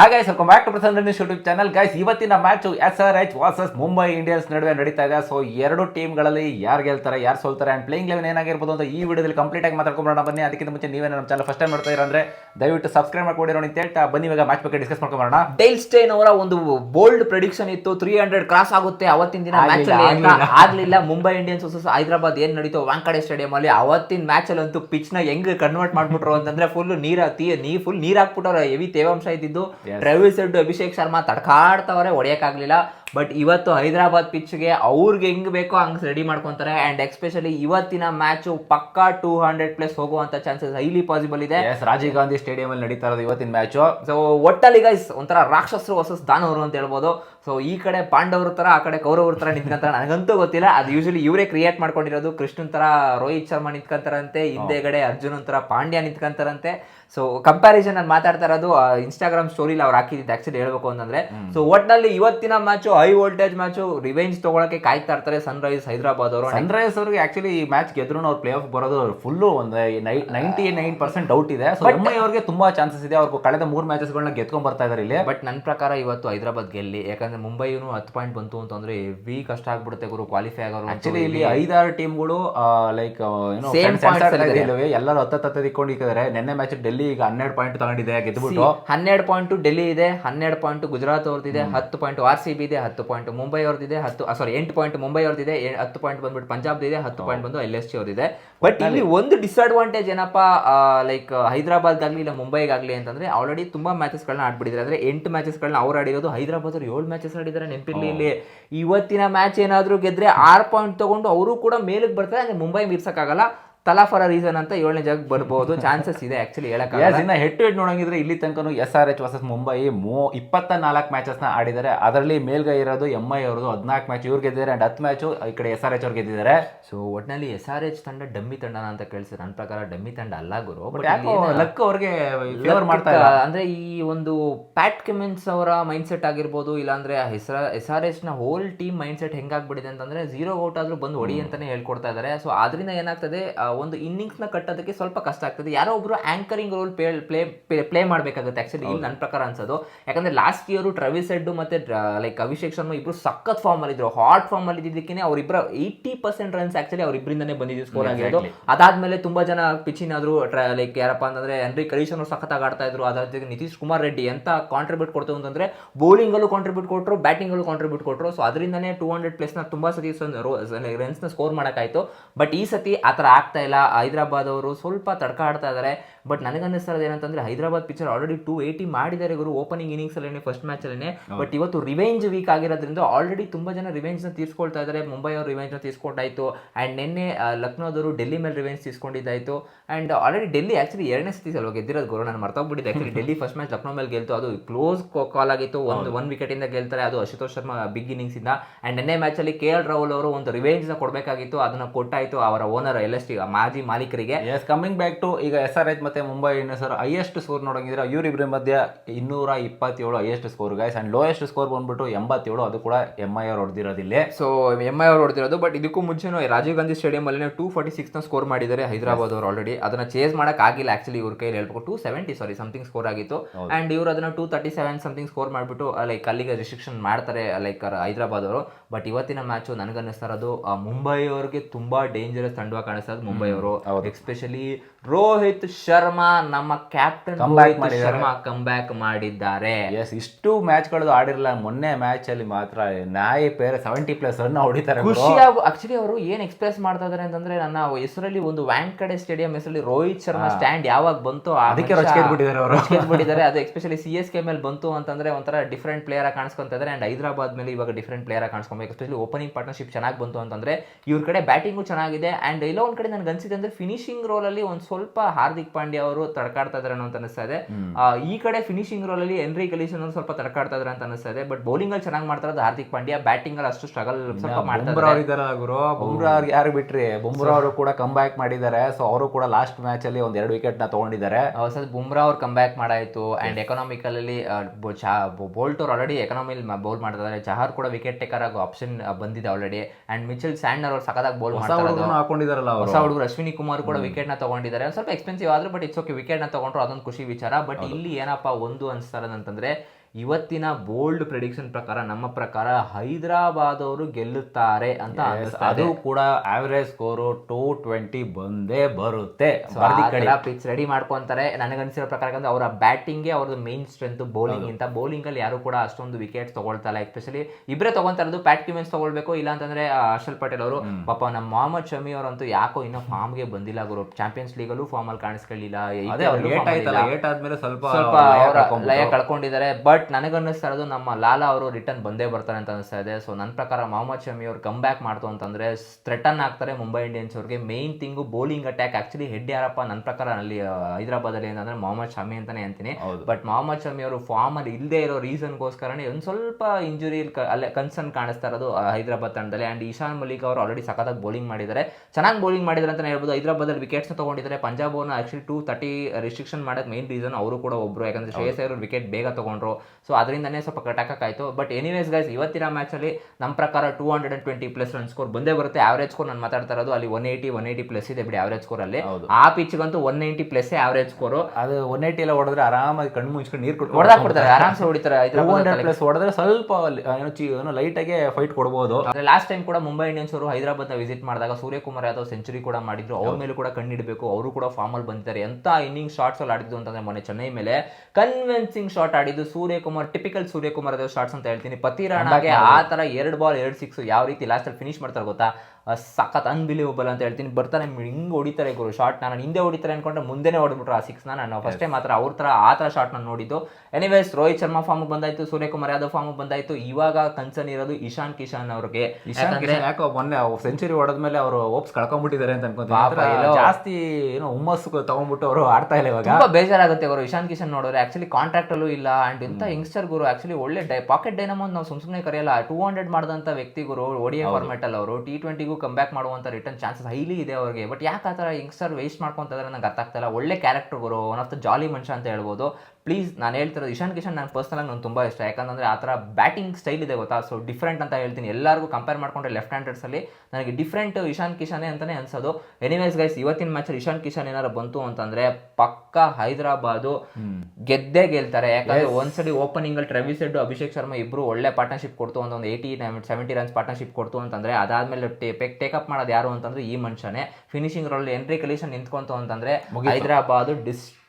ಹಾಗೆ welcome back to Prasanna YouTube channel guys ಇವತ್ತಿನ match S R H versus Mumbai Indians ನಡುವೆ ನಡೀತಾ ಇದೆ. ಸೊ ಎರಡು ಟೀಮ್ಗಳಲ್ಲಿ ಯಾರು ಗೆಲ್ತಾರೆ ಯಾರು ಸೋಲ್ತಾರೆ ಆ್ಯಂಡ್ ಪ್ಲೇಯಿಂಗ್ ಲೆವೆನ್ ಏನಾಗಿರ್ಬೋದು ಅಂತ ಈ ವಿಡಿಯೋದಲ್ಲಿ ಕಂಪ್ಲೀಟ್ ಆಗಿ ಮಾತಾಡ್ಕೊಂಡ್ಬರೋಣ ಬನ್ನಿ ಅದಕ್ಕಿಂತ ಮುಂಚೆ ನೀವೇ ನಮ್ಮ ಚಾನಲ್ ಫಸ್ಟ್ ಟೈಮ್ ನೋಡ್ತಾ ಇರೋ ಅಂದ್ರೆ ದಯವಿಟ್ಟು ಸಬ್ಸ್ಕ್ರೈಬ್ ಮಾಡ್ಕೊಂಡಿರೋ ಅಂತ ಹೇಳ್ತಾ ಬನ್ನಿ ಇವಾಗ ಮ್ಯಾಚ್ ಬಗ್ಗೆ ಡಿಸ್ಕಸ್ ಮಾಡ್ಕೊಂಬರೋಣ ಡೈಲ್ ಸ್ಟೇನ್ ಅವರ ಒಂದು ಬೋಲ್ಡ್ ಪ್ರಿಡಿಕ್ಷನ್ ಇತ್ತು. ತ್ರೀ ಹಂಡ್ರೆಡ್ ಕ್ರಾಸ್ ಆಗುತ್ತೆ ಅವತ್ತಿನ ದಿನ ಮ್ಯಾಚ್ ಆಗ್ಲಿಲ್ಲ, ಮುಂಬೈ ಇಂಡಿಯನ್ಸ್ ವರ್ಸಸ್ ಹೈದರಾಬಾದ್ ಏನ್ ನಡೀತು ವಾಂಕಡೆ ಸ್ಟೇಡಿಯಂ ಅಲ್ಲಿ ಅವತ್ತಿನ ಮ್ಯಾಚ್ ಅಲ್ಲಿ ಅಂತೂ ಪಿಚ್ನ ಹೆಂಗ್ ಕನ್ವರ್ಟ್ ಮಾಡ್ಬಿಟ್ರು ಅಂತಂದ್ರೆ ಫುಲ್ ನೀರ್ ನೀ ಫುಲ್ ನೀರ್ ಹಾಕ್ಬಿಟ್ಟವ್ರೆ ಹೆವಿ ತೇವಾಂಶ ಇದ್ದಿದ್ದು. ಟ್ರಾವಿಸ್ ಹೆಡ್ ಅಭಿಷೇಕ್ ಶರ್ಮಾ ತಡ್ಕಾಡ್ತವ್ರೆ ಹೊಡೆಯಕ್ಕಾಗ್ಲಿಲ್ಲ. ಬಟ್ ಇವತ್ತು ಹೈದರಾಬಾದ್ ಪಿಚ್ಗೆ ಅವ್ರಿಗೆ ಹೆಂಗ್ ಬೇಕೋ ಹಂಗ್ ರೆಡಿ ಮಾಡ್ಕೊಂತಾರೆ. ಅಂಡ್ ಎಕ್ಸ್ಪೆಷಲಿ ಇವತ್ತಿನ ಮ್ಯಾಚ್ ಪಕ್ಕಾ ಟೂ ಹಂಡ್ರೆಡ್ ಪ್ಲಸ್ ಹೋಗುವಂತ ಚಾನ್ಸಸ್ ಹೈಲಿ ಪಾಸಿಬಲ್ ಇದೆ. ರಾಜೀವ್ ಗಾಂಧಿ ಸ್ಟೇಡಿಯಂ ಅಲ್ಲಿ ನಡೀತಾ ಇರೋದು ಇವತ್ತಿನ ಮ್ಯಾಚ್ ಸೊ ಒಟ್ಟಲ್ಲಿ ಗೈಸ್ ಒಂಥರ ರಾಕ್ಷಸರು ಹೊಸ ದಾನವರು ಅಂತ ಹೇಳ್ಬೋದು. ಸೊ ಈ ಕಡೆ ಪಾಂಡವರ ತರ ಆ ಕಡೆ ಕೌರವರ ತರ ನಿಂತ್ಕೊಂತಾರೆ. ನನಗಂತೂ ಗೊತ್ತಿಲ್ಲ. ಅದು ಯೂಶಲಿ ಇವರೇ ಕ್ರಿಯೇಟ್ ಮಾಡ್ಕೊಂಡಿರೋದು. ಕೃಷ್ಣನ್ ತರ ರೋಹಿತ್ ಶರ್ಮಾ ನಿಂತ್ಕೊಂತಾರಂತೆ. ಹಿಂದೆಗಡೆ ಅರ್ಜುನ್ ತರ ಪಾಂಡ್ಯ ನಿಂತ್ಕೊಂತಾರಂತೆ. ಸೊ ಕಂಪ್ಯಾರಿಸನ್ ನಾನು ಮಾತಾಡ್ತಾ ಇರೋದು ಇನ್ಸ್ಟಾಗ್ರಾಮ್ ಸ್ಟೋರಿಲಿ ಅವ್ರು ಹಾಕಿದ್ದು ಆಕ್ಚುಲಿ ಹೇಳ್ಬೇಕು ಅಂತಂದ್ರೆ ಸೊ ಒಟ್ನಲ್ಲಿ ಇವತ್ತಿನ match high voltage match revenge ತಗೊಳಕ್ಕೆ ಕಾಯ್ತಾ ಇರ್ತಾರೆ ಸನ್ ರೈಸ್ ಹೈದರಾಬಾದ್ ಅವರು. ಸನ್ರೈಸ್ ಅವ್ರಿಗೆ ಆಕ್ಚುಲಿ ಈ ಮ್ಯಾಚ್ ಗೆದ್ರು ಅವ್ರು ಪ್ಲೇ ಆಫ್ ಬರೋದು ಫುಲ್ ಒಂದು ನೈಂಟಿ ನೈನ್ ಪರ್ಸೆಂಟ್ ಡೌಟ್ ಇದೆ. ಸೊ ಎಂ ಅವ್ರಿಗೆ ತುಂಬಾ ಚಾನ್ಸಸ್ ಇದೆ. ಅವ್ರು ಕಳೆದ ಮೂರು ಮ್ಯಾಚಸ್ಗಳನ್ನ ಗೆದ್ಕೊಂಡ್ ಬರ್ತಾ ಇದಾರೆ ಇಲ್ಲಿ. ಬಟ್ ನನ್ನ ಪ್ರಕಾರ ಇವತ್ತು ಹೈದರಾಬಾದ್ ಗೆಲ್ಲಿ. ಯಾಕಂದ್ರೆ ಮುಂಬೈನು ಹತ್ತು ಪಾಯಿಂಟ್ ಬಂತು ಅಂತಂದ್ರೆ ಹೆವಿ ಕಷ್ಟ ಆಗ್ಬಿಡುತ್ತೆ ಗುರು ಕ್ವಾಲಿಫೈ ಆಗೋರು ಆಕ್ಚುಲಿ ಇಲ್ಲಿ ಐದಾರು ಟೀಮ್ಗಳು ಲೈಕ್. ಎಲ್ಲರೂ ಹತ್ತ ಹತ್ತ ಇಟ್ಕೊಂಡು ಇದ್ದಾರೆ ನಿನ್ನೆ ಮ್ಯಾಚ್ ಡೆಲ್ಲಿ ಈಗ ಹನ್ನೆರಡು ಪಾಯಿಂಟ್ ತಗೊಂಡಿದೆ ಗೆದ್ಬಿಟ್ಟು. ಹನ್ನೆರಡು ಪಾಯಿಂಟ್ ಡೆಲ್ಲಿ ಇದೆ ಹನ್ನೆರಡು ಪಾಯಿಂಟ್ ಗುಜರಾತ್ ಅವ್ರದ್ದಿದೆ ಹತ್ತು ಪಾಯಿಂಟ್ ಆರ್ ಸಿ ಬಿ ಇದೆ ಹತ್ತು ಪಾಯಿಂಟ್ ಮುಂಬೈ ಅವ್ರದ್ದಿದೆ ಹತ್ತು ಸಾರಿ ಎಂಟು ಪಾಯಿಂಟ್ ಮುಂಬೈ ಅವ್ರದ್ದಿದೆ ಹತ್ತು ಪಾಯಿಂಟ್ ಬಂದ್ಬಿಟ್ಟು ಪಂಜಾಬ್ ಇದೆ ಹತ್ತು ಪಾಯಿಂಟ್ ಬಂದು ಎಲ್ ಎಸ್ ಸಿ ಅವ್ರದಿದೆ ಬಟ್ ಇಲ್ಲಿ ಒಂದು ಡಿಸ್ಅಡ್ವಾಂಟೇಜ್ ಏನಪ್ಪ ಲೈಕ್ ಹೈದರಾಬಾದ್ ಆಗಲಿ ಇಲ್ಲ ಮುಂಬೈಗಾಗಲಿ ಅಂತಂದ್ರೆ ಆಲ್ರೆಡಿ ತುಂಬಾ ಮ್ಯಾಚಸ್ ಗಳನ್ನ ಆಡ್ಬಿಟ್ಟಿದ್ದಾರೆ. ಅಂದ್ರೆ ಎಂಟು ಮ್ಯಾಚಸ್ಗಳನ್ನ ಅವ್ರು ಆಡಿರೋದು ಹೈದರಾಬಾದ್ ಅವ್ರು ಏಳು ಮ್ಯಾಚಸ್ ಆಡಿದ್ದಾರೆ ನೆನಪಿರ್ಲಿ ಇಲ್ಲಿ. ಇವತ್ತಿನ ಮ್ಯಾಚ್ ಏನಾದರೂ ಗೆದ್ರೆ ಆರು ಪಾಯಿಂಟ್ ತಗೊಂಡು ಅವರು ಕೂಡ ಮೇಲಕ್ಕೆ ಬರ್ತಾರೆ ಅಂದ್ರೆ ಮುಂಬೈ ಮೀರ್ಸಕ್ಕಾಗಲ್ಲ ತಲಾ ಫಾರ್ ರೀಸನ್ ಅಂತ ಏಳನೇ ಜಾಗಕ್ಕೆ ಬರ್ಬೋದು. ಚಾನ್ಸಸ್ ಇದೆ ಆಕ್ಚುಲಿ ಹೇಳಕ್ಕೆ ಇನ್ನು ಹೆಡ್ ಟು ಹೆಡ್ ನೋಡಂಗಿದ್ರೆ ಇಲ್ಲಿ ತನಕ S R H versus Mumbai ಮೂ ಇಪ್ಪತ್ತ ನಾಲ್ಕು ಮ್ಯಾಚಸ್ನ ನ ಆಡಿದ್ದಾರೆ. ಅದರಲ್ಲಿ ಮೇಲ್ಗೈ ಇರೋದು ಎಂ ಐ ಅವ್ರದ್ದು ಹದಿನಾಲ್ಕು ಮ್ಯಾಚ್ ಇವ್ರು ಗೆದ್ದಿದ್ದಾರೆ ಅಂಡ್ ಹತ್ತು ಮ್ಯಾಚು ಈ ಕಡೆ ಎಸ್ ಆರ್ ಎಚ್ ಅವ್ರು ಗೆದ್ದಿದ್ದಾರೆ. ಸೊ ಒಟ್ನಲ್ಲಿ ಎಸ್ ಆರ್ ಎಚ್ ತಂಡ ಡಮ್ಮಿ ತಂಡ ಅಂತ ಕೇಳಿಸಿ ನನ್ನ ಪ್ರಕಾರ ಡಮ್ಮಿ ತಂಡ ಅಲ್ಲ ಗುರು. ಬಟ್ ಲಕ್ ಅವ್ರಿಗೆ ಫೇವರ್ ಮಾಡ್ತಾ ಇಲ್ಲ. ಅಂದ್ರೆ ಈ ಒಂದು ಪ್ಯಾಟ್ ಕೆಮಿನ್ಸ್ ಅವರ ಮೈಂಡ್ ಸೆಟ್ ಆಗಿರ್ಬೋದು ಇಲ್ಲಾಂದ್ರೆ ಹೆಸರ ಎಸ್ ಆರ್ ಎಚ್ನ ಹೋಲ್ ಟೀಮ್ ಮೈಂಡ್ ಸೆಟ್ ಹೆಂಗಾಗ್ಬಿಟ್ಟಿದೆ ಅಂತಂದ್ರೆ ಝೀರೋ ಔಟ್ ಆದ್ರೂ ಬಂದು ಹೊಡಿ ಅಂತಾನೆ ಹೇಳ್ಕೊಡ್ತಾ ಇದ್ದಾರೆ ಸೊ ಅದರಿಂದ ಏನಾಗ್ತದೆ ಒಂದು ಇನ್ನಿಂಗ್ಸ್ನ ಕಟ್ಟೋದಕ್ಕೆ ಸ್ವಲ್ಪ ಕಷ್ಟ ಆಗ್ತದೆ. ಯಾರೋ ಒಬ್ರು ಆಂಕರಿಂಗ್ ರೋಲ್ ಪ್ಲೇ ಪ್ಲೇ ಮಾಡ್ಬೇಕಾಗುತ್ತೆ ಆಕ್ಚುಲಿ ಇಲ್ಲಿ ನನ್ನ ಪ್ರಕಾರ ಅನ್ಸೋದು. ಯಾಕಂದ್ರೆ ಲಾಸ್ಟ್ ಇಯರ್ ಟ್ರವಿಸ್ ಹೆಡ್ ಮತ್ತೆ ಲೈಕ್ ಅಭಿಷೇಕ್ ಶರ್ಮಾ ಇಬ್ರು ಸಖತ್ ಫಾರ್ಮ್ ಅಲ್ಲಿ ಇದ್ರು. ಹಾಟ್ ಫಾರ್ಮ್ ಅಲ್ಲಿ ಇದ್ದಿದ್ದಕ್ಕೆ ಅವರಿಬ್ಬರ ಏಯ್ಟಿ ಪರ್ಸೆಂಟ್ ರನ್ಸ್ ಆಕ್ಚುಲಿ ಅವರಿಬ್ಬರಿಂದನೇ ಬಂದಿದ್ದು ಸ್ಕೋರ್ ಆಗಿರೋದು. ಅದಾದ್ಮೇಲೆ ತುಂಬಾ ಜನ ಪಿಚಿನ ಆದ್ರು ಲೈಕ್ ಯಾರಪ್ಪ ಅಂತಂದ್ರೆ ಹೆನ್ರಿ ಕರೀಶನ್ ಸಖತ್ತಾಗಿ ಆಡ್ತಾ ಇದ್ರು. ಅದರ ಜೊತೆಗೆ ನಿತೀಶ್ ಕುಮಾರ್ ರೆಡ್ಡಿ ಅಂತ ಕಾಂಟ್ರಿಬ್ಯೂಟ್ ಕೊಡ್ತು ಅಂತಂದ್ರೆ ಬೌಲಿಂಗ್ ಅಲ್ಲೂ ಕಾಂಟ್ರಿಬ್ಯೂಟ್ ಕೊಟ್ಟರು ಬ್ಯಾಟಿಂಗ್ ಅಲ್ಲೂ ಕಾಂಟ್ರಿಬ್ಯೂಟ್ ಕೊಟ್ಟರು ಸೊ ಅದರಿಂದನೇ ಟೂ ಹಂಡ್ರೆಡ್ ಪ್ಲಸ್ನ ತುಂಬಾ ಸತಿ ರನ್ಸ್ನ ಸ್ಕೋರ್ ಮಾಡಕ್ಕಾಯ್ತು. ಬಟ್ ಈ ಸತಿ ಆ ಥರ ಆಗ್ತಾ ಇಲ್ಲ ಹೈದರಾಬಾದ್ ಅವರು ಸ್ವಲ್ಪ ತಡ್ಕ ಆಡ್ತಾ ಇದ್ದಾರೆ ಬಟ್ ನನಗೆ ಅನ್ನಿಸ್ತಾರದು ಏನಂತಂದ್ರೆ ಹೈದರಾಬಾದ್ ಪಿಚರ್ ಆಲ್ರೆಡಿ ಟೂ ಏಯ್ಟಿ ಮಾಡಿದ್ದಾರೆ ಗುರು. ಓಪನಿಂಗ್ ಇನ್ನಿಂಗ್ಸ್ ಅಲ್ಲಿ ಫಸ್ಟ್ ಮ್ಯಾಚ್ ಅಲ್ಲೇ ಬಟ್ ಇವತ್ತು ರಿವೆಂಜ್ ವೀಕ್ ಆಗಿರೋದ್ರಿಂದ ಆಲ್ರೆಡಿ ತುಂಬಾ ಜನ ರಿವೆಂಜ್ನ ತೀರ್ಸ್ಕೊಳ್ತಾ ಇದ್ದಾರೆ ಮುಂಬೈ ಅವರು ರಿವೆಂಜ್ನ ತೀರ್ಸ್ಕೊಂಡಾಯ್ತು ಅಂಡ್ ನಿನ್ನೆ ಲಕ್ನೋದವರು ಡೆಲ್ಲಿ ಮೇಲೆ ರಿವೆಂಜ್ ತೀರ್ಸ್ಕೊಂಡಿದ್ದಾಯ್ತು. ಅಂಡ್ ಆಲ್ರೆಡಿ ಡೆಲ್ಲಿ ಆಕ್ಚುಲಿ ಎರಡನೇ ಸ್ಥಿತಿ ಸಲ ಗೆದ್ದಿರೋದು ಗುರು? ನಾನು ಮರ್ತೋಗ್ಬಿಟ್ಟಿದ್ದೆ actually Delhi first match Lucknow ಮೇಲೆ ಗೆಲ್ತು. ಅದು ಕ್ಲೋಸ್ ಕಾಲ್ ಆಗಿತ್ತು. ಒಂದು ಒನ್ ವಿಕೆಟ್ ಇಂದ ಗೆಲ್ತಾರೆ. ಅದು ಅಶುತೋಷ್ ಶರ್ಮಾ ಬಿಗ್ ಇನ್ನಿಂಗ್ಸ್ ಇಂದ. ಅಂಡ್ ನಿನ್ನೆ ಮ್ಯಾಚ್ ಅಲ್ಲಿ ಕೆ ಎಲ್ ರಾಹುಲ್ ಅವರು ಒಂದು ರಿವೆಂಜ್ನ ಕೊಡಬೇಕಾಗಿತ್ತು. ಅದನ್ನ ಕೊಟ್ಟಾಯ್ತು ಅವರ ಓನರ್ ಎಲ್ ಎಸ್ ಟಿ ಮಾಜಿ ಮಾಲೀಕರಿಗೆ. ಕಮಿಂಗ್ ಬ್ಯಾಕ್ ಟು ಈಗ ಎಸ್ ಆರ್ ಎಚ್ ಮತ್ತೆ ಮುಂಬೈ ಇಂಡಿಯನ್ಸ್ ಅವರು ಹೈಯೆಸ್ಟ್ ಸ್ಕೋರ್ ನೋಡಂಗಿದ್ರೆ ಇವರಿಬ್ಬರ ಮಧ್ಯೆ ಇನ್ನೂರ ಇಪ್ಪತ್ತೇಳು highest score guys and lowest score ಬಂದ್ಬಿಟ್ಟು ಎಂಬತ್ತೇಳು ಅದು ಕೂಡ ಎಂ ಐ ಅವ್ರು ಹೊಡೆದಿರೋದಿಲ್ಲ ಸೊ ಎಂ ಐ ಅವ್ರು ಹೊಡೆದಿರೋದು ಬಟ್ ಇದಕ್ಕೂ ಮುಂಚೆನೂ ರಾಜೀವ್ ಗಾಂಧಿ ಸ್ಟೇಡಿಯಂ ಅಲ್ಲಿ ಟೂ ಫಾರ್ಟಿ ಸಿಕ್ಸ್ನ ಸ್ಕೋರ್ ಮಾಡಿದ್ದಾರೆ ಹೈದರಾಬಾದ್ ಅವರು ಆಲ್ರೆಡಿ ಅದನ್ನ ಚೇಸ್ ಮಾಡಕ್ ಆಗಿಲ್ಲ ಆಕ್ಚುಲಿ ಇವ್ರ ಕೈಲಿ ಹೇಳ್ಬೇಕು. Two seventy sorry something score ಆಗಿತ್ತು. ಅಂಡ್ ಇವರು ಅದನ್ನ two thirty seven something score ಮಾಡಿಬಿಟ್ಟು ಲೈಕ್ ಅಲ್ಲಿಗೆ ರಿಸ್ಟ್ರಿಕ್ಷನ್ ಮಾಡ್ತಾರೆ ಲೈಕ್ ಹೈದರಾಬಾದ್ ಅವರು. ಬಟ್ ಇವತ್ತಿನ ಮ್ಯಾಚು ನನಗನ್ನಿಸ್ತಾ ಇರೋದು ಆ, ಮುಂಬೈ ಅವ್ರಿಗೆ ತುಂಬಾ ಡೇಂಜರಸ್ ತಂಡವಾಗಿ ಕಾಣಿಸ್ತಾ ಮುಂಬೈ ಅವರು. ಎಸ್ಪೆಷಲಿ ರೋಹಿತ್ ಶರ್ಮಾ ನಮ್ಮ ಕ್ಯಾಪ್ಟನ್. ಶರ್ಮಾ ಕಮ್ ಬ್ಯಾಕ್ ಮಾಡಿದ್ದಾರೆ ಎಸ್ ಇಷ್ಟು ಮ್ಯಾಚ್ಗಳು ಆಡಿರಲ್ಲ ಮೊನ್ನೆ ಮ್ಯಾಚ್ ಅಲ್ಲಿ ಮಾತ್ರ ನಾಯಿ ಪೇರ್ ಸೆವೆಂಟಿ ಪ್ಲಸ್ ರನ್ ಹೊಡಿತಾರೆ. ಖುಷಿ ಆಕ್ಚುಲಿ ಅವರು ಏನ್ ಎಕ್ಸ್ಪ್ರೆಸ್ ಮಾಡ್ತಾ ಇದಾರೆ ಅಂತಂದ್ರೆ ನನ್ನ ಹೆಸರಲ್ಲಿ ಒಂದು ವ್ಯಾಂಕಡೆ ಸ್ಟೇಡಿಯಂ ಹೆಸರಲ್ಲಿ ರೋಹಿತ್ ಶರ್ಮಾ ಸ್ಟ್ಯಾಂಡ್ ಯಾವಾಗ ಬಂತು ಅದಕ್ಕೆ ಬಿಟ್ಟಿದ್ದಾರೆ. ಅದು ಎಸ್ಪೆಷಲಿ ಸಿ ಎಸ್ ಕೆ ಮೇಲೆ ಬಂತು ಅಂತಂದ್ರೆ ಒಂಥರ ಡಿಫ್ರೆಂಟ್ ಪ್ಲೇಯರ್ ಆಗಿ ಕಾಣಿಸ್ಕೊಂತ ಇದಾರೆ ಅಂಡ್ ಹೈದರಾಬಾದ್ ಮೇಲೆ ಇವಾಗ ಡಿಫ್ರೆಂಟ್ ಪ್ಲೇಯರ್ ಆಗಿ ಕಾಣಿಸ್ಕೊಬೇಕು ಎಸ್ಪೆಷಲಿ ಓಪನಿಂಗ್ ಪಾರ್ಟ್ನರ್ಶಿಪ್ ಚೆನ್ನಾಗಿ ಬಂತು ಅಂತಂದ್ರೆ ಇವ್ರ ಕಡೆ ಬ್ಯಾಟಿಂಗು ಚೆನ್ನಾಗಿದೆ ಅಂಡ್ ಎಲ್ಲೋ ಒಂದ್ ಕಡೆ ನನ್ಗೆ ಅನ್ಸಿದೆ ಅಂದ್ರೆ ಫಿನಿಶಿಂಗ್ ರೋಲ್ ಅಲ್ಲಿ ಒಂದ್ ಸ್ವಲ್ಪ ಹಾರ್ದಿಕ್ ಪಾಂಡ್ಯ ಅವರು ತಡಕಾಡ್ತಾ ಇದಾರೆ ಅನ್ನೋ ಅಂತ ಅನಿಸ್ತಾ ಇದೆ. ಈ ಕಡೆ ಫಿನಿಶಿಂಗ್ ರೋಲ್ ಅಲ್ಲಿ ಎನ್ರಿ ಕಲೀಶನ್ ಅವರು ಸ್ವಲ್ಪ ತಡಕಾಡ್ತಾ ಇದಾರೆ ಅಂತ ಅನಿಸ್ತಾ ಇದೆ. ಬಟ್ ಬೌಲಿಂಗ್ ಅಲ್ಲಿ ಚೆನ್ನಾಗಿ ಮಾಡ್ತಾ ಇರೋದು ಹಾರ್ದಿಕ್ ಪಾಂಡ್ಯ. ಬ್ಯಾಟಿಂಗ್ ಅಲ್ಲಿ ಅಷ್ಟು ಸ್ಟ್ರಗಲ್ ಸ್ವಲ್ಪ ಮಾಡ್ತಾ ಬುಮ್ರಾ ಇದ್ದಾರೆ ಅವ್ರು ಇದಾರಲ್ಲ ಗುರು. ಬುಮ್ರಾ ಅವ್ರಿಗೆ ಯಾರು ಬಿಟ್ರಿ? ಬುಮ್ರಾ ಅವರು ಕೂಡ ಕಮ್ ಬ್ಯಾಕ್ ಮಾಡಿದ್ದಾರೆ. ಸೊ ಅವರು ಕೂಡ ಲಾಸ್ಟ್ ಮ್ಯಾಚ್ ಅಲ್ಲಿ ಒಂದ್ ಎರಡು ವಿಕೆಟ್ನ ತಗೊಂಡಿದ್ದಾರೆ. ಹೊಸದು ಬುಮ್ರಾ ಅವ್ರು ಕಮ್ ಬ್ಯಾಕ್ ಮಾಡಾಯ್ತು ಅಂಡ್ ಎಕನಾಮಿಕಲ್ ಅಲ್ಲಿ ಬೋಲ್ಟ್ ಅವ್ರು ಆಲ್ರೆಡಿ ಎಕನಾಮಿ ಬೌಲ್ ಮಾಡ್ತಿದ್ದಾರೆ ಚಹರ್ ಕೂಡ ವಿಕೆಟ್ ಟೇಕರ್ ಆಗೋ ಆಪ್ಷನ್ ಬಂದಿದೆ ಆಲ್ರೆಡಿ ಅಂಡ್ ಮಿಚಲ್ ಸ್ಯಾಂಡರ್ ಅವ್ರು ಸಕದಾಗ ಬೌಲ್ ಮಾಡ್ತಾ ಹಾಕೊಂಡಿದಾರಲ್ಲ ಹೊಸ ಹುಡುಗರು ಅಶ್ವಿನಿ ಕುಮಾರ್ ಕೂಡ ವಿಕೆಟ್ನ ತಗೊಂಡಿದ್ದಾರೆ. ಸ್ವಲ್ಪ ಎಕ್ಸ್ಪೆನ್ಸಿವ್ ಆದ್ರೆ ಬಟ್ ಇಟ್ಸ್ ಓಕೆ ವಿಕೆಟ್ನ ತಗೊಂಡ್ರು ಅದೊಂದು ಖುಷಿ ವಿಚಾರ. ಬಟ್ ಇಲ್ಲಿ ಏನಪ್ಪಾ ಒಂದು ಅನ್ಸ್ತಾರದಂತಂದ್ರೆ ಇವತ್ತಿನ ಬೋಲ್ಡ್ ಪ್ರಿಡಿಕ್ಷನ್ ಪ್ರಕಾರ ನಮ್ಮ ಪ್ರಕಾರ ಹೈದರಾಬಾದ್ ಅವರು ಗೆಲ್ಲುತ್ತಾರೆ ಅಂತ ಅದು ಕೂಡ ಆವರೇಜ್ ಸ್ಕೋರು ಟೂ ಟ್ವೆಂಟಿ ಬಂದೇ ಬರುತ್ತೆ. ಪಿಚ್ ರೆಡಿ ಮಾಡ್ಕೊಂತಾರೆ. ನನಗನ್ಸಿರೋ ಪ್ರಕಾರ ಅಂದ್ರೆ ಅವರ ಬ್ಯಾಟಿಂಗ್ಗೆ ಅವ್ರದ್ದು ಮೇನ್ ಸ್ಟ್ರೆಂತ್ ಬೌಲಿಂಗ್ ಇಂತ ಬೌಲಿಂಗ್ ಅಲ್ಲಿ ಯಾರು ಕೂಡ ಅಷ್ಟೊಂದು ವಿಕೆಟ್ ತಗೊಳ್ತಾ ಇಲ್ಲ. ಎಸ್ಪೆಷಲಿ ಇಬ್ಬರೇ ತಗೊಂತಾ ಇರೋದು ಪ್ಯಾಟ್ ಕಿಮೆನ್ಸ್ ತಗೊಳ್ಬೇಕು ಇಲ್ಲ ಅಂತಂದ್ರೆ ಹರ್ಷಲ್ ಪಟೇಲ್ ಅವರು. ಪಾಪ ನಮ್ಮ ಮೊಹಮ್ಮದ್ ಶಮಿ ಅವರಂತೂ ಯಾಕೋ ಇನ್ನೂ ಫಾರ್ಮ್ಗೆ ಬಂದಿಲ್ಲ ಗುರು. ಚಾಂಪಿಯನ್ಸ್ ಲೀಗ್ ಅಲ್ಲೂ ಫಾರ್ಮ್ ಅಲ್ಲಿ ಕಾಣಿಸ್ಕೊಳ್ಳಿಲ್ಲ. ಸ್ವಲ್ಪ ಲಯ ಕಳ್ಕೊಂಡಿದ್ದಾರೆ. ಬಟ್ ನನಗನ್ನಿಸ್ತಾ ಇರೋದು ನಮ್ಮ ಲಾಲಾ ಅವರು ರಿಟರ್ನ್ ಬಂದೇ ಬರ್ತಾರೆ ಅಂತ ಅನಿಸ್ತಾ ಇದೆ. ಸೊ ನನ್ನ ಪ್ರಕಾರ ಮೊಹಮ್ಮದ್ ಶಮಿ ಅವರು ಕಮ್ ಬ್ಯಾಕ್ ಮಾಡ್ತು ಅಂತಂದ್ರೆ ಥ್ರೆಟನ್ ಆಗ್ತಾರೆ ಮುಂಬೈ ಇಂಡಿಯನ್ಸ್ ಅವ್ರಿಗೆ. Main thing bowling attack actually head ಯಾರಪ್ಪ ನನ್ನ ಪ್ರಕಾರ ಅಲ್ಲಿ ಹೈದರಾಬಾದ್ ಅಲ್ಲಿ ಏನಂದ್ರೆ ಮೊಹಮ್ಮದ್ ಶಮಿ ಅಂತಾನೆ ಅಂತೀನಿ. ಬಟ್ ಮೊಹಮ್ಮದ್ ಶಮಿ ಅವರು ಫಾರ್ಮಲ್ಲಿ ಇಲ್ಲದೆ ಇರೋ ರೀಸನ್ಗೋಸ್ಕರನೇ ಒಂದು ಸ್ವಲ್ಪ ಇಂಜುರಿ ಅಲ್ಲೇ ಕನ್ಸರ್ನ್ ಕಾಣಿಸ್ತಾ ಇರೋದು ಹೈದರಾಬಾದ್ ತಂಡದಲ್ಲಿ. ಅಂಡ್ ಇಶಾನ್ ಮಲಿಕ್ ಅವರು ಆಲ್ರೆಡಿ ಸಖತ್ತಾಗಿ ಬೌಲಿಂಗ್ ಮಾಡಿದ್ದಾರೆ. ಚೆನ್ನಾಗಿ ಬೌಲಿಂಗ್ ಮಾಡಿದ್ದಾರೆ ಅಂತ ಹೇಳ್ಬೋದು. ಹೈದರಾಬಾದ್ ಅಲ್ಲಿ ವಿಕೆಟ್ಸ್ ತಗೊಂಡಿದ್ದಾರೆ. ಪಂಜಾಬ್ ಅವ್ರನ್ನ ಆಕ್ಚುಲಿ ಟೂ ತರ್ಟಿ ರಿಸ್ಟ್ರಿಕ್ಷನ್ ಮಾಡೋಕ್ಕೆ ಮೇನ್ ರೀಸನ್ ಅವರು ಕೂಡ ಒಬ್ರು. ಯಾಕಂದ್ರೆ ಶ್ರೇಯಸ್ ಅವರು ವಿಕೆಟ್ ಬೇಗ ತಗೊಂಡ್ರು. ಸೊ ಅದರಿಂದನೇ ಸ್ವಲ್ಪ ಕಟಾಕಾಯ್ತು ಬಟ್ ಎನಿವೇಸ್ ಗೈಸ್ ಇವತ್ತಿನ ಮ್ಯಾಚಲ್ಲಿ ನಮ್ಮ ಪ್ರಕಾರ two hundred and twenty plus run score ಬಂದೇ ಬರುತ್ತೆ. ಆವರೇಜ್ ಸ್ಕೋರ್ ನಾನು ಮಾತಾಡ್ತಾ ಇರೋದು ಅಲ್ಲಿ one eighty one eighty plus ಇದೆ ಬಿಡಿ ಆವರೇಜ್ ಸ್ಕೋರ್ ಅಲ್ಲಿ. ಆ ಪಿಚ್ಗಂತೂ one ninety plus average score ಅದು ಒನ್ ಏಯ್ಟಿ ಎಲ್ಲ ಹೊಡೆದ್ರೆ ಆರಾಮಾಗಿ ಕಣ್ಣು ಮುಚ್ಕೊಂಡು ನೀರು ಕೊಟ್ಟು ಹೊಡೆದಾಕ್ಬಿಡ್ತಾರೆ ಆರಾಮ್ಸೆ ಹೊಡಿತಾರೆ ಟೂ ಹಂಡ್ರೆಡ್ ಪ್ಲಸ್ ಹೊಡೆದ್ರೆ ಸ್ವಲ್ಪ ಅಲ್ಲಿ, ಏನೋ ಚಿ ಏನೋ ಲೈಟ್ ಆಗಿ ಫೈಟ್ ಕೊಡ್ಬೋದು. ಲಾಸ್ಟ್ ಟೈಮ್ ಕೂಡ ಮುಂಬೈ ಇಂಡಿಯನ್ಸ್ ಅವರು ಹೈದರಾಬಾದ್ನ ವಿಸಿಟ್ ಮಾಡಿದಾಗ ಸೂರ್ಯಕುಮಾರ್ ಯಾದವ್ ಸೆಂಚುರಿ ಕೂಡ ಮಾಡಿದ್ರು. ಅವ್ರ ಮೇಲೆ ಕೂಡ ಕಣ್ಣಿಡಬೇಕು ಅವರು ಕೂಡ ಫಾರ್ಮ್ ಅಲ್ಲಿ ಬಂದಿದ್ದಾರೆ. ಎಂತ ಇನ್ನಿಂಗ್ ಶಾರ್ಟ್ಸ್ ಅಲ್ಲಿ ಆಡಿದ್ದು ಅಂತಂದ್ರೆ ಮೊನ್ನೆ ಚೆನ್ನೈ ಮೇಲೆ. ಕನ್ವಿನ್ಸಿಂಗ್ ಶಾಟ್ ಆಡಿದ್ದು ಸೂರ್ಯಕುಮಾರ್ ಟಿಪಿಕಲ್ ಸೂರ್ಯಕುಮಾರ್ ಅದು ಶಾರ್ಟ್ಸ್ ಅಂತ ಹೇಳ್ತೀನಿ. ಪತಿರಾಣಾಗೆ ಆ ತರ ಎರಡು ಬಾಲ್ ಎರಡು ಸಿಕ್ಸ್ ಯಾವ ರೀತಿ ಲಾಸ್ಟ್ ಅಲ್ಲಿ ಫಿನಿಶ್ ಮಾಡ್ತಾರೆ ಗೊತ್ತಾ? ಸಖತ್ ಅನ್ಬಿಲೀವಬಲ್ ಅಂತ ಹೇಳ್ತೀನಿ. ಬರ್ತಾರೆ ಹಿಂಗೆ ಹೊಡಿತಾರೆ ಗುರು ಶಾರ್ಟ್ ನಾನು ಹಿಂದೆ ಹೊಡಿತಾರೆ ಅನ್ಕೊಂಡ್ರೆ ಮುಂದೆನೇ ಹೊಡೆದ್ಬಿಟ್ರು ಆ ಸಿಕ್ಸ್ ನಾನು ಫಸ್ಟ್ ಟೈಮ್ ಮಾತ್ರ ಅವ್ರ ಥರ ಆ ಥರ ಶಾರ್ಟ್ ನಾನು ನೋಡಿದ್ದು. ಎನಿವೇಸ್ ರೋಹಿತ್ ಶರ್ಮಾ ಫಾರ್ಮ್ ಬಂದಾಯ್ತು ಸೂರ್ಯಕುಮಾರ್ ಯಾದವ್ ಫಾರ್ಮ್ ಬಂದಾಯ್ತು. ಇವಾಗ ಕನ್ಸರ್ನ್ ಇರೋದು ಇಶಾನ್ ಕಿಶಾನ್ ಅವ್ರಿಗೆ. ಇಶಾನ್ ಕಿಶನ್ ಯಾಕೋ ಮೊನ್ನೆ ಸೆಂಚುರಿ ಹೊಡೆದ್ಮೇಲೆ ಅವರು ಓಪ್ಸ್ ಕಳ್ಕೊಂಡ್ಬಿಟ್ಟಿದ್ದಾರೆ ಅಂತ ಅನ್ಕೊಂತೀನಿ. ಎಲ್ಲೋ- ಜಾಸ್ತಿ ಏನೋ ಹುಮ್ಮಸ್ಸು ತಗೊಂಡ್ಬಿಟ್ಟು ಅವರು ಆಡ್ತಾ ಇಲ್ಲ ಇವಾಗ. ತುಂಬಾ ಬೇಜಾರಾಗುತ್ತೆ ಅವರು ಇಶಾನ್ ಕಿಶನ್ ನೋಡಿದ್ರೆ ಆಕ್ಚುಲಿ ಕಾಂಟ್ರಾಕ್ಟ್ ಅಲ್ಲೂ ಇಲ್ಲ. ಅಂಡ್ ಇಂತ ಯಂಗ್ಸ್ಟರ್ ಗುರು ಆಕ್ಚುಲಿ ಒಳ್ಳೆ ಡೈ ಪಾಕೆಟ್ ಡೈನಮೋ ನಾವು ಸುಮ್ ಸುಮ್ಮನೆ ಕರೆಯಲ್ಲ. ಟೂ ಹಂಡ್ರೆಡ್ ಮಾಡಿದಂತ ವ್ಯಕ್ತಿ ಗುರು ಒಡಿಯ ಫಾರ್ಮೆಟ್ ಅಲ್ಲಿ ಅವರು ಟಿ ಟ್ವೆಂಟಿಗೂ ಕಮ್ ಬ್ಯಾಕ್ ಮಾಡುವಂಥ ರಿಟರ್ನ್ ಚಾನ್ಸಸ್ ಹೈಲಿ ಇದೆ ಅವರಿಗೆ. ಬಟ್ ಯಾಕೆ ಆ ಥರ ಯಂಗ್ಸ್ಟರ್ ವೇಸ್ಟ್ ಮಾಡ್ಕೊಂತಿದ್ರೆ ನಂಗೆ ಅರ್ಥ ಇಲ್ಲ. ಒಳ್ಳೆ ಕ್ಯಾರೆಕ್ಟರ್ ಗುರು ಒನ್ ಆಫ್ ದ ಜಾಲಿ ಮನುಷ್ಯ ಅಂತ ಹೇಳ್ಬೋದು. ಪ್ಲೀಸ್ ನಾನು ಹೇಳ್ತಿರೋದು ಇಶಾನ್ ಕಿಶನ್ ನಾನು ಪರ್ಸನಲ್ ನಂಗೆ ತುಂಬ ಇಷ್ಟ. ಯಾಕಂದ್ರೆ ಆ ಥರ ಬ್ಯಾಟಿಂಗ್ ಸ್ಟೈಲ್ ಇದೆ ಗೊತ್ತಾ? ಸೊ ಡಿಫ್ರೆಂಟ್ ಅಂತ ಹೇಳ್ತೀನಿ. ಎಲ್ಲರಿಗೂ ಕಂಪೇರ್ ಮಾಡಿಕೊಂಡ್ರೆ ಲೆಫ್ಟ್ ಹ್ಯಾಂಡರ್ಸಲ್ಲಿ ನನಗೆ ಡಿಫ್ರೆಂಟ್ ಇಶಾನ್ ಕಿಶನ್ ಅಂತಾನೆ ಅನ್ಸೋದು. ಎನಿವೇಸ್ ಗೈಸ್ ಇವತ್ತಿನ ಮ್ಯಾಚಲ್ಲಿ ಇಶಾನ್ ಕಿಶನ್ ಏನಾರು ಬಂತು ಅಂತಂದ್ರೆ ಪಕ್ಕ ಹೈದರಾಬಾದು ಗೆದ್ದೇ ಗೆಲ್ತಾರೆ. ಯಾಕಂದ್ರೆ ಒಂದ್ಸಲಿ ಓಪನಿಂಗ್ ಅಲ್ಲಿ ಟ್ರೆವಿಸ್ ಹೆಡ್ ಅಭಿಷೇಕ್ ಶರ್ಮಾ ಇಬ್ಬರು ಒಳ್ಳೆ ಪಾರ್ಟ್ನರ್ಶಿಪ್ ಕೊಡ್ತು ಅಂತ ಒಂದು ಏಯ್ಟಿ ಸೆವೆಂಟಿ ರನ್ಸ್ ಪಾರ್ಟ್ನರ್ಶಿಪ್ ಕೊಡ್ತು ಅಂತಂದ್ರೆ ಅದಾದ್ಮೇಲೆ ಟೇಕಪ್ ಮಾಡೋದು ಯಾರು ಅಂತಂದ್ರೆ ಈ ಮನುಷ್ಯನೇ. ಫಿನಿಶಿಂಗ್ ರೋಲ್ ಎಂಟ್ರಿ ಕಲೀಷನ್ ನಿಂತ್ಕೊಂತು ಅಂತಂದ್ರೆ ಹೈದರಾಬಾದ್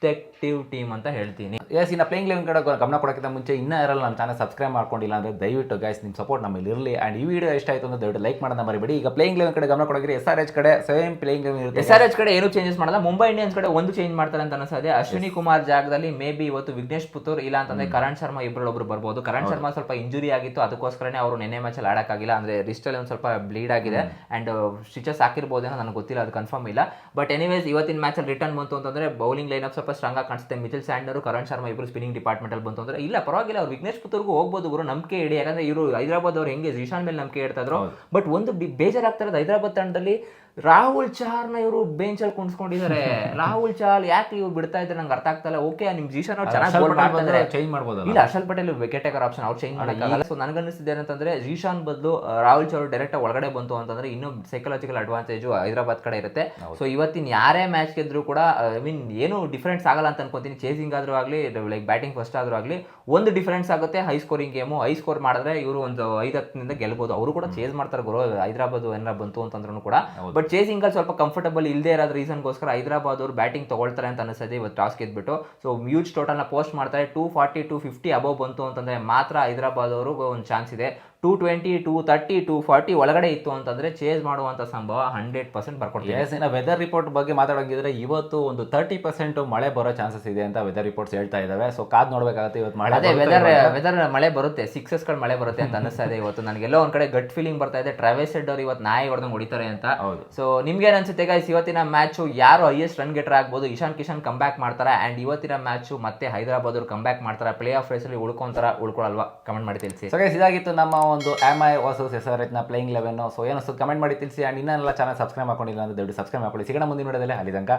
ಡಿಸ್ಟ್ರಕ್ಟಿವ್ ಟೀಮ್ ಅಂತ ಹೇಳ್ತೀನಿ. ಎಸ್ ಇನ್ನು ಪ್ಲೇಯಿಂಗ್ ಲೆವೆನ್ ಕಡೆ ಗಮನ ಕೊಡೋಕ್ಕಿಂತ ಮುಂಚೆ ಇನ್ನೂ ಯಾರಲ್ಲ ನಮ್ಮ ಚಾನಲ್ ಸಬ್ಸ್ಕ್ರೈಬ್ ಮಾಡ್ಕೊಂಡಿಲ್ಲ ಅಂದರೆ ದಯವಿಟ್ಟು ಗೈಸ್ ನಿಮ್ಮ ಸಪೋರ್ಟ್ ನಮ್ಮಲ್ಲಿ ಇರಲಿ. ಆ್ಯಂಡ್ ಈ ವಿಡಿಯೋ ಇಷ್ಟ ಆಯಿತು ಅಂದ್ರೆ ದಯವಿಟ್ಟು ಲೈಕ್ ಮಾಡೋದನ್ನ ಮರಿಬೇಡಿ. ಈಗ ಪ್ಲೇಯಿಂಗ್ ಲೆವೆನ್ ಕಡೆ ಗಮನ ಕೊಡೋಕ್ಕೆ ಎಸ್ ಆರ್ ಎಚ್ ಕಡೆ ಸೇಮ್ ಪ್ಲೇಯಿಂಗ್ ಲೆವೆನ್ ಇರುತ್ತೆ. ಎಸ್ ಆರ್ ಎಚ್ ಕಡೆ ಏನು ಚೇಂಜಸ್ ಮಾಡಲ್ಲ. ಮುಂಬೈ ಇಂಡಿಯನ್ಸ್ ಕಡೆ ಒಂದು ಚೇಂಜ್ ಮಾಡ್ತಾರೆ ಅಂತ ಅನಿಸ್ತದೆ ಅಶ್ವಿನಿ ಕುಮಾರ್ ಜಾಗದಲ್ಲಿ ಮೇ ಬಿ ಇವತ್ತು ವಿಘ್ನೇಶ್ ಪುತ್ತೂರ್ ಇಲ್ಲ ಅಂತಂದ್ರೆ ಕರಣ್ ಶರ್ಮಾ ಇಬ್ಬರೊಬ್ಬರು ಬರ್ಬೋದು. ಕರಣ್ ಶರ್ಮಾ ಸ್ವಲ್ಪ ಇಂಜುರಿ ಆಗಿತ್ತು. ಅದಕ್ಕೋಸ್ಕರನೇ ಅವರು ನೆನೆ ಮ್ಯಾಚಲ್ಲಿ ಆಡೋಕ್ಕಾಗಿಲ್ಲ ಅಂದರೆ ರಿಸ್ಟಲ್ಲಿ ಒಂದು ಸ್ವಲ್ಪ ಬ್ಲೀಡ್ ಆಗಿದೆ. ಆ್ಯಂಡ್ ಸ್ಟಿಚಸ್ ಹಾಕಿರ್ಬೋದೇನೋ ನನಗೆ ಗೊತ್ತಿಲ್ಲ. ಅದು ಕನ್ಫರ್ಮ್ ಇಲ್ಲ. ಬಟ್ ಎನಿವೇಸ್ ಇವತ್ತಿನ ಮ್ಯಾಚಲ್ಲಿ ರಿಟರ್ನ್ ಬಂತು ಅಂತಂದರೆ ಬೌಲಿಂಗ್ ಲೈನ್ ಅಪ್ ಸ್ವಲ್ಪ ಸ್ಟ್ರಾಂಗ್ ಆಗಿ ಕಾಣಿಸುತ್ತೆ. ಮಿಥಿಲ್ ಸ್ಯಾಂಡರ್ ಕರಣ್ ಶರ್ಮಾ ಇಬ್ಬರು ಸ್ಪಿನ್ನಿಂಗ್ ಡಿಪಾರ್ಟ್ಮೆಂಟ್ ಅಲ್ಲಿ ಬಂತು. ಅಂದ್ರೆ ಇಲ್ಲ ಪರವಾಗಿಲ್ಲ ಅವ್ರು ವಿಘ್ನೇಶ್ ಪುತ್ತೂರ್ಗೂ ಹೋಗ್ಬೋದು ಇವರು ನಂಬಿಕೆ ಇಡಿ. ಯಾಕಂದ್ರೆ ಇವರು ಹೈದರಾಬಾದ್ ಅವ್ರು ಹೆಂಗೆ ಜಿಶಾನ್ ಮೇಲೆ ನಂಬಿಕೆ ಇಡ್ತಾ ಇದ್ರು. ಬಟ್ ಒಂದು ಬೇಜಾರಾಗ್ತಾ ಇರೋದು ಹೈದರಾಬಾದ್ ತಂಡದಲ್ಲಿ ರಾಹುಲ್ ಚಾರ್ನ ಇವರು ಬೆಂಚ್ ಅಲ್ಲಿ ಕುಣಿಸ್ಕೊಂಡಿದ್ದಾರೆ ರಾಹುಲ್ ಚಾಲ್ ಯಾಕೆ ಇವ್ರು ಬಿಡ್ತಾ ಇದ್ದಾರೆ ನಂಗೆ ಅರ್ಥ ಆಗ್ತಾ ಇಲ್ಲ. ಓಕೆ ನಿಮ್ ಜೀಶನ್ ಅವ್ರು ಚೆನ್ನಾಗಿ ಗೋಲ್ ಮಾಡ್ತಾರೆ. ಚೇಂಜ್ ಮಾಡ್ಬೋದು ಇಲ್ಲ Harshal Patel wicket taker option ಅವ್ರು ಚೇಂಜ್ ಮಾಡಕ್ಕಾಗಲ್ಲ ಸೊ ನನಗನ್ನಿಸ್ತಿದೆ ಏನಂತಂದ್ರೆ ಜೀಶಾನ್ ಬದಲು ರಾಹುಲ್ ಚಾರ್ ಡೈರೆಕ್ಟ್ ಒಳಗಡೆ ಬಂತು ಅಂತಂದ್ರೆ ಇನ್ನೂ ಸೈಕಲಾಜಿಕಲ್ ಅಡ್ವಾಂಟೇಜ್ ಹೈದರಾಬಾದ್ ಕಡೆ ಇರುತ್ತೆ. ಸೊ ಇವತ್ತಿನ ಯಾರೇ ಮ್ಯಾಚ್ ಗೆದ್ರು ಕೂಡ ಐ ಮೀನ್ ಏನು ಡಿಫರೆನ್ಸ್ ಆಗಲ್ಲ ಅಂತ ಅನ್ಕೊಂತೀನಿ. ಚೇಸಿಂಗ್ ಆದ್ರೂ ಆಗಲಿ ಲೈಕ್ ಬ್ಯಾಟಿಂಗ್ ಫಸ್ಟ್ ಆದ್ರೂ ಆಗಲಿ ಒಂದು ಡಿಫರೆನ್ಸ್ ಆಗುತ್ತೆ high scoring game high score ಮಾಡಿದ್ರೆ ಇವರು ಒಂದು ಐದು ಹತ್ತಿನಿಂದ ಗೆಲ್ಬೋದು. ಅವರು ಕೂಡ ಚೇಸ್ ಮಾಡ್ತಾರೆ ಗುರು. ಹೈದರಾಬಾದ್ ಏನಾರ ಬಂತು ಅಂತಂದ್ರೂ ಕೂಡ. ಬಟ್ ಚೇಸಿಂಗ್ ಅಲ್ಲಿ ಸ್ವಲ್ಪ ಕಂಫರ್ಟಬಲ್ ಇಲ್ಲದೆ ಇರೋದ್ರ ರೀಸನ್ಗೋಸ್ಕರ ಹೈದರಾಬಾದ್ ಅವರು ಬ್ಯಾಟಿಂಗ್ ತಗೊಳ್ತಾರೆ ಅಂತ ಅನಿಸ್ತದೆ ಇವತ್ತು ಟಾಸ್ ಗೆದ್ಬಿಟ್ಟು ಸೊ ಮ್ಯೂಜ್ ಟೋಟಲ್ನ ಪೋಸ್ಟ್ ಮಾಡ್ತಾರೆ. Two forty to fifty above ಬಂತು ಅಂತಂದ್ರೆ ಮಾತ್ರ ಹೈದರಾಬಾದ್ ಅವರು ಒಂದು ಚಾನ್ಸ್ ಇದೆ. Two twenty two thirty two forty ಒಳಗಡೆ ಇತ್ತು ಅಂತಂದ್ರೆ ಚೇಸ್ ಮಾಡುವಂತ ಸಂಭವ ಹಂಡ್ರೆಡ್ ಪರ್ಸೆಂಟ್ ಬರ್ಕೊಡ್ತೀವಿ ಇನ್ನು ವೆದರ್ ರಿಪೋರ್ಟ್ ಬಗ್ಗೆ ಮಾತಾಡೋಂಗಿದ್ರೆ ಇವತ್ತು ಒಂದು ತರ್ಟಿ ಪರ್ಸೆಂಟ್ ಮಳೆ ಬರೋ ಚಾನ್ಸಸ್ ಇದೆ ಅಂತ ವೆದರ್ ರಿಪೋರ್ಟ್ಸ್ ಹೇಳ್ತಾ ಇದಾವೆ. ಸೊ ಕಾದ್ ನೋಡಬೇಕಾಗುತ್ತೆ ಇವತ್ತು ಮಳೆ ಅದೇ ವೆದರ್ ವೆದರ್ ಮಳೆ ಬರುತ್ತೆ. ಸಿಕ್ಸಸ್ಗಳು ಮಳೆ ಬರುತ್ತೆ ಅಂತ ಅನಿಸ್ತಾ ಇದೆ ಇವತ್ತು. ನನಗೆಲ್ಲೋ ಒಂದ್ ಕಡೆ ಗಟ್ ಫೀಲಿಂಗ್ ಬರ್ತಾ ಇದೆ. ಟ್ರಾವೆಲ್ ಸೆಡ್ ಅವ್ರು ಇವತ್ತು ನಾಯಿ ಹೊಡೆದಂಗೆ ಹೊಡಿತಾರೆ ಅಂತ. ಹೌದು. ಸೊ ನಿಮ್ಗೆ ಅನ್ಸುತ್ತೆ ಗೈಸ್ ಇವತ್ತಿನ ಮ್ಯಾಚು ಯಾರು ಹೈಯೆಸ್ಟ್ ರನ್ ಗೆಟರ್ ಆಗ್ಬೋದು? ಇಶಾನ್ ಕಿಶನ್ ಕಮ್ ಬ್ಯಾಕ್ ಮಾಡ್ತಾರೆ? ಅಂಡ್ ಇವತ್ತಿನ ಮ್ಯಾಚು ಮತ್ತೆ ಹೈದರಾಬಾದ್ ಅವರು ಕಮ್ ಬ್ಯಾಕ್ ಮಾಡ್ತಾರೆ? ಪ್ಲೇ ಆಫ್ ರೇಸಲ್ಲಿ ಉಳ್ಕೊಂತಾರ? ಉಳ್ಕೊಳಲ್ವಾ? ಕಮೆಂಟ್ ಮಾಡಿ ತಿಳಿಸಿ. ಸೊ ಗೈಸ್ ಇದಾಗಿತ್ತು ನಮ್ಮ ಒಂದು M I versus S playing eleven so ಏನೋ ಕಮೆಂಟ್ ಮಾಡಿ ತಿಳಿಸಿ. ಆ್ಯಂಡ್ ಇನ್ನೆಲ್ಲ ಚಾನಲ್ ಸಬ್ಸ್ಕ್ರೈಬ್ ಮಾಡ್ಕೊಂಡಿಲ್ಲ ಅಂದ್ರೆ ದಯವಿಟ್ಟು ಸಬ್ಸ್ಕ್ರೈಬ್ ಮಾಡ್ಕೊಳ್ಳಿ. ಸಿಗೋಣ ಮುಂದಿನ ವಿಡಿಯೋದಲ್ಲಿ ಅಲ್ಲಿ ತನಕ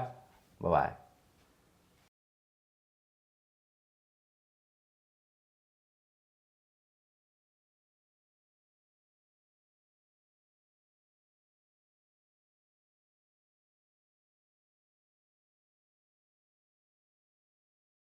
ಬಾಯ್